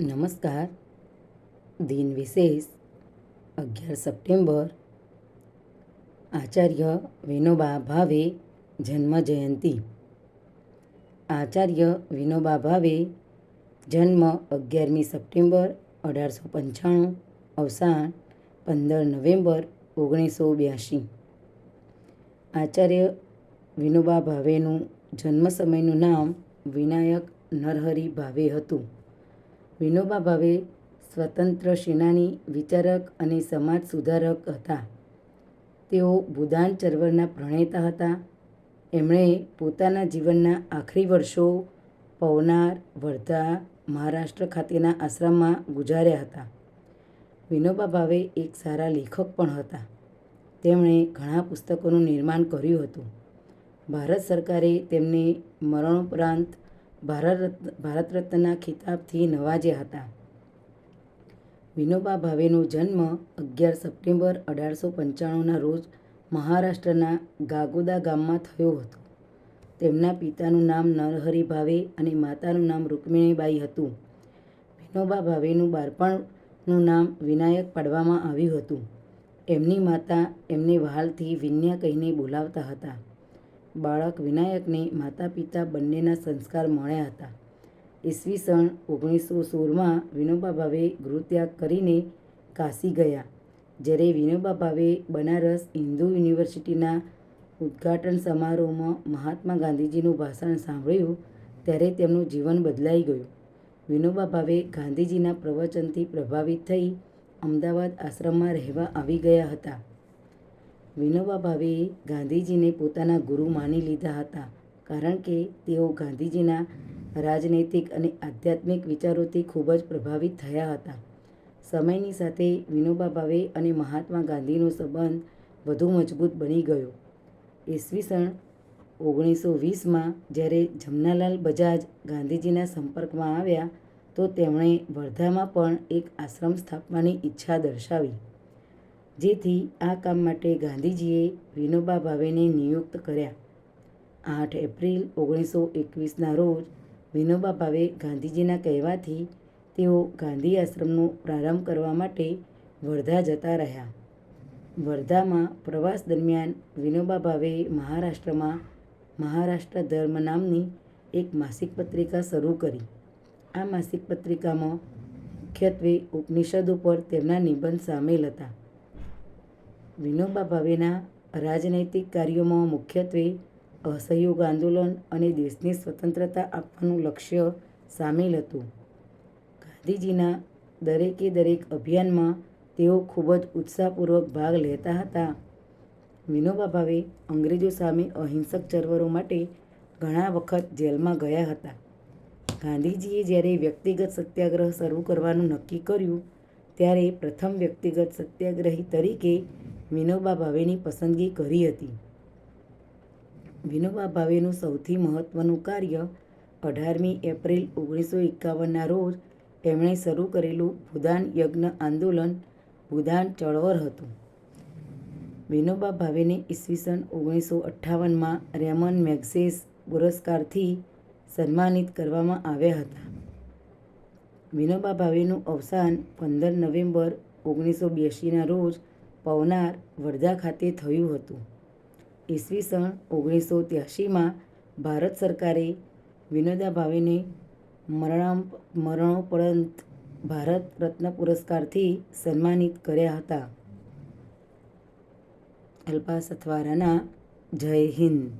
નમસ્કાર. દિન વિશેષ અગિયાર સપ્ટેમ્બર. આચાર્ય વિનોબા ભાવે જન્મ જયંતિ આચાર્ય વિનોબા ભાવે જન્મ અગિયારમી સપ્ટેમ્બર અઢારસો પંચાણું, અવસાન પંદર નવેમ્બર ઓગણીસો બ્યાસી આચાર્ય વિનોબા ભાવેનું જન્મ સમયનું નામ વિનાયક નરહરી ભાવે હતું. વિનોબા ભાવે સ્વતંત્ર સેનાની વિચારક અને સમાજ સુધારક હતા. તેઓ ભૂદાન ચળવળના પ્રણેતા હતા. એમણે પોતાના જીવનના આખરી વર્ષો પવનાર, વર્ધા, મહારાષ્ટ્ર ખાતેના આશ્રમમાં ગુજાર્યા હતા. વિનોબા ભાવે એક સારા લેખક પણ હતા. તેમણે ઘણા પુસ્તકોનું નિર્માણ કર્યું હતું. ભારત સરકારે તેમને મરણોપરાંત ભારત ભારત રત્નના ખિતાબથી નવાજ્યા હતા. વિનોબા ભાવેનો જન્મ અગિયાર સપ્ટેમ્બર અઢારસો પંચાણુંના રોજ મહારાષ્ટ્રના ગાગોદા ગામમાં થયો હતો. તેમના પિતાનું નામ નરહરી ભાવે અને માતાનું નામ રૂકમિણીબાઈ હતું. વિનોબા ભાવેનું બાળપણનું નામ વિનાયક પાડવામાં આવ્યું હતું. એમની માતા એમને વહાલથી વિન્યા કહીને બોલાવતા હતા. બાળક વિનાયકને માતા પિતા બંનેના સંસ્કાર મળ્યા હતા. ઈસવીસન ઓગણીસો સોળમાં વિનોબા ભાવે ગૃહત્યાગ કરીને કાશી ગયા. જ્યારે વિનોબા ભાવે બનારસ હિન્દુ યુનિવર્સિટીના ઉદ્ઘાટન સમારોહમાં મહાત્મા ગાંધીજીનું ભાષણ સાંભળ્યું, ત્યારે તેમનું જીવન બદલાઈ ગયું. વિનોબા ભાવે ગાંધીજીના પ્રવચનથી પ્રભાવિત થઈ અમદાવાદ આશ્રમમાં રહેવા આવી ગયા હતા. વિનોબા ભાવેએ ગાંધીજીને પોતાના ગુરુ માની લીધા હતા, કારણ કે તેઓ ગાંધીજીના રાજનૈતિક અને આધ્યાત્મિક વિચારોથી ખૂબ જ પ્રભાવિત થયા હતા. સમયની સાથે વિનોબા ભાવે અને મહાત્મા ગાંધીનો સંબંધ વધુ મજબૂત બની ગયો. ઈસવીસન ઓગણીસો વીસમાં જ્યારે જમનાલાલ બજાજ ગાંધીજીના સંપર્કમાં આવ્યા, તો તેમણે વર્ધામાં પણ એક આશ્રમ સ્થાપવાની ઈચ્છા દર્શાવી. જેથી આ કામ માટે ગાંધીજીએ વિનોબા ભાવેને નિયુક્ત કર્યા. આઠ એપ્રિલ ઓગણીસો એકવીસના રોજ વિનોબા ભાવે ગાંધીજીના કહેવાથી તેઓ ગાંધી આશ્રમનો પ્રારંભ કરવા માટે વર્ધા જતા રહ્યા. વર્ધામાં પ્રવાસ દરમિયાન વિનોબા ભાવે મહારાષ્ટ્રમાં મહારાષ્ટ્ર ધર્મ નામની એક માસિક પત્રિકા શરૂ કરી. આ માસિક પત્રિકામાં મુખ્યત્વે ઉપનિષદ ઉપર તેમના નિબંધ સામેલ હતા. વિનોબા ભાવેના રાજનૈતિક કાર્યોમાં મુખ્યત્વે અસહયોગ આંદોલન અને દેશને સ્વતંત્રતા આપવાનું લક્ષ્ય સામેલ હતું. ગાંધીજીના દરેકે દરેક અભિયાનમાં તેઓ ખૂબ જ ઉત્સાહપૂર્વક ભાગ લેતા હતા. વિનોબા ભાવે અંગ્રેજો સામે અહિંસક ચળવળો માટે ઘણા વખત જેલમાં ગયા હતા. ગાંધીજીએ જ્યારે વ્યક્તિગત સત્યાગ્રહ શરૂ કરવાનું નક્કી કર્યું, ત્યારે પ્રથમ વ્યક્તિગત સત્યાગ્રહી તરીકે વિનોબા ભાવેની પસંદગી કરી હતી. વિનોબા ભાવેનું સૌથી મહત્ત્વનું કાર્ય અઢારમી એપ્રિલ ઓગણીસો એકાવનના રોજ એમણે શરૂ કરેલું ભૂદાન યજ્ઞ આંદોલન ભૂદાન ચળવળ હતું. વિનોબા ભાવેને ઈસવીસન ઓગણીસો અઠ્ઠાવનમાં રેમન મેગ્સેસ પુરસ્કારથી સન્માનિત કરવામાં આવ્યા હતા. વિનોબા ભાવેનું અવસાન પંદર નવેમ્બર ઓગણીસો બ્યાસીના રોજ પવનાર વર્ધા ખાતે થયું હતું. ઈસવીસન ઓગણીસો ત્યાસીમાં ભારત સરકારે વિનોદા ભાવેને મરણા મરણોપરાંત ભારત રત્ન પુરસ્કારથી સન્માનિત કર્યા હતા. અલ્પા સથવારાના જય હિન્દ.